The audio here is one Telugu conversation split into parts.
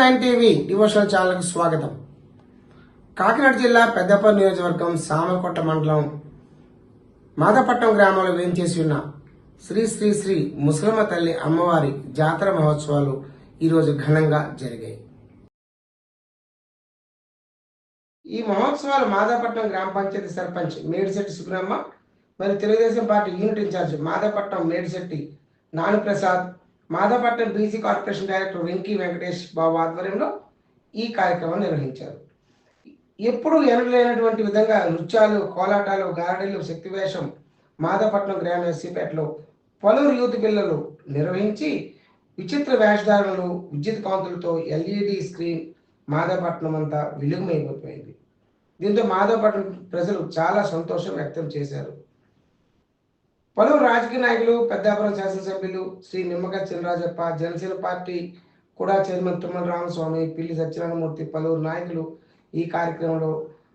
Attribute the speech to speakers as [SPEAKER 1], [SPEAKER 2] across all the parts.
[SPEAKER 1] నైన్ టీవీ డివోషనల్ ఛానల్కు స్వాగతం. కాకినాడ జిల్లా పెద్దపల్లి నియోజకవర్గం సామకొట్ట మండలం మాదపట్నం గ్రామంలో వేంచేసి ఉన్న శ్రీ శ్రీ శ్రీ ముసలమ్మ తల్లి అమ్మవారి జాతర మహోత్సవాలు ఈరోజు ఘనంగా జరిగాయి. ఈ మహోత్సవాలు మాదాపట్నం గ్రామ పంచాయతీ సర్పంచ్ మేడిశెట్టి సుబ్రహ్మ మరి Telugu Desam party unit incharge Madapatnam Medisetti Nanuprasad Madapatnam BC corporation director Venky Venkatesh Babu ఆధ్వర్యంలో ఈ కార్యక్రమం నిర్వహించారు. ఎప్పుడు ఎనలేనటువంటి విధంగా నృత్యాలు కోలాటాలు గారడీలు శక్తివేషం మాదాపట్నం గ్రామ ఎస్సీపేటలో పలువురు యూత్ పిల్లలు నిర్వహించి విచిత్ర వేషధారణలు విద్యుత్ కాంతులతో ఎల్ఈడి స్క్రీన్ మాదాపట్నం అంతా వెలుగుమైపోయింది. దీంతో మాధవపట్నం ప్రజలు చాలా సంతోషం వ్యక్తం చేశారు. పలువురు రాజకీయ నాయకులు పెద్దాపురం శాసనసభ్యులు శ్రీ నిమ్మక చినరాజప్ప జనసేన పార్టీ కూడా చైర్మన్ తుమ్మల రామస్వామి పిల్లి సత్యనారాయణమూర్తి పలువురు నాయకులు ఈ కార్యక్రమంలో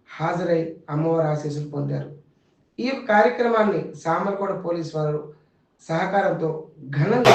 [SPEAKER 1] హాజరై అమ్మవారి ఆశీస్సులు పొందారు. ఈ కార్యక్రమాన్ని సామర్కోట పోలీస్ వారు సహకారంతో ఘనంగా